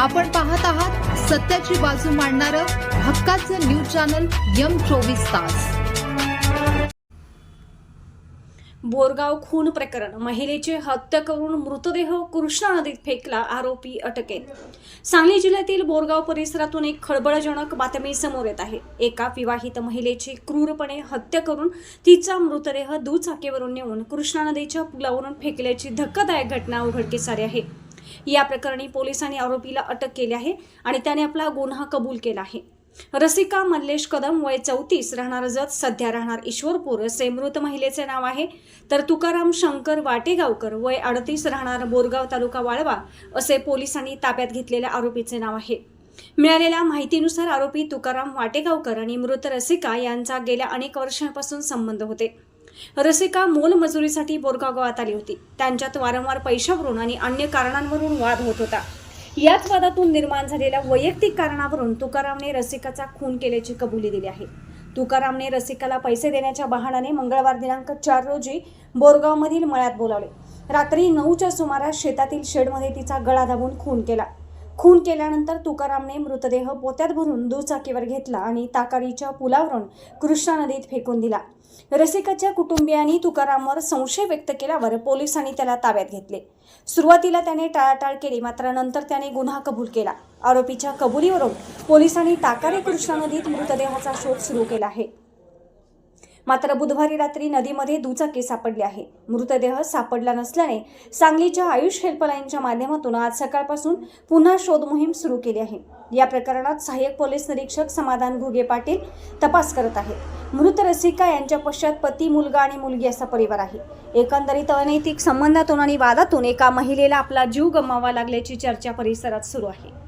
आपण पाहत आहात सत्याची बाजू मांडणारं हक्काचं न्यूज चॅनल यम चोवीस तास. बोरगाव खून प्रकरण महिलेची हत्या करून मृतदेह कृष्णा नदीत फेकला आरोपी अटकेत. सांगली जिल्ह्यातील बोरगाव परिसरातून एक खळबळजनक बातमी समोर येत आहे. एका विवाहित महिलेची क्रूरपणे हत्या करून तिचा मृतदेह दुचाकीवरून नेऊन कृष्णा नदीच्या पुलावरून फेकल्याची धक्कादायक घटना उघडकीस आली आहे. या प्रकरणी पोलिसांनी आरोपीला अटक केली आहे आणि त्याने आपला गुन्हा कबूल केला आहे. रसिका मल्लेश कदम वय चौतीस राहणार जत सध्या राहणार ईश्वरपूर असे मृत महिलेचे नाव आहे. तर तुकाराम शंकर वाटेगावकर वय अडतीस राहणार बोरगाव तालुका वाळवा असे पोलिसांनी ताब्यात घेतलेल्या आरोपीचे नाव आहे. मिळालेल्या माहितीनुसार आरोपी तुकाराम वाटेगावकर आणि मृत रसिका यांचा गेल्या अनेक वर्षांपासून संबंध होते. रसिका मोलमजुरीसाठी बोरगाव गावात आली होती. त्यांच्यात वारंवार पैशावरून आणि अन्य कारणांवरून वाद होत होता. याच वादातून निर्माण झालेल्या वैयक्तिक कारणावरून तुकारामने रसिकाचा खून केल्याची कबुली दिली आहे. तुकारामने रसिकाला पैसे देण्याच्या बहाण्याने मंगळवार दिनांक चार रोजी बोरगावमधील मळ्यात बोलावले. रात्री नऊच्या सुमारास शेतातील शेडमध्ये तिचा गळा दाबून खून केला. खून केल्यानंतर तुकारामने मृतदेह पोत्यात भरून दुचाकीवर घेतला आणि ताकारीच्या पुलावरून कृष्णा नदीत फेकून दिला. रसिकाच्या कुटुंबियांनी तुकारामवर संशय व्यक्त केल्यावर पोलिसांनी त्याला ताब्यात घेतले. सुरुवातीला त्याने टाळाटाळ केली मात्र नंतर त्याने गुन्हा कबूल केला. आरोपीच्या कबुलीवरून पोलिसांनी ताकारे कृष्णा नदीत मृतदेहाचा शोध सुरू केला आहे. मात्र बुधवारी रात्री नदीमध्ये दुचाकी सापडली आहे. मृतदेह सापडला नसल्याने सांगलीच्या आयुष हेल्पलाईनच्या माध्यमातून आज सकाळपासून पुन्हा शोध मोहीम सुरू केली आहे. या प्रकरणात सहाय्यक पोलीस निरीक्षक समाधान घुगे पाटील तपास करत आहेत. मृत रसिका यांच्या पश्चात पती मुलगा आणि मुलगी असा परिवार आहे. एकंदरीत अनैतिक संबंधातून आणि वादातून एका महिलेला आपला जीव गमावा लागल्याची चर्चा परिसरात सुरू आहे.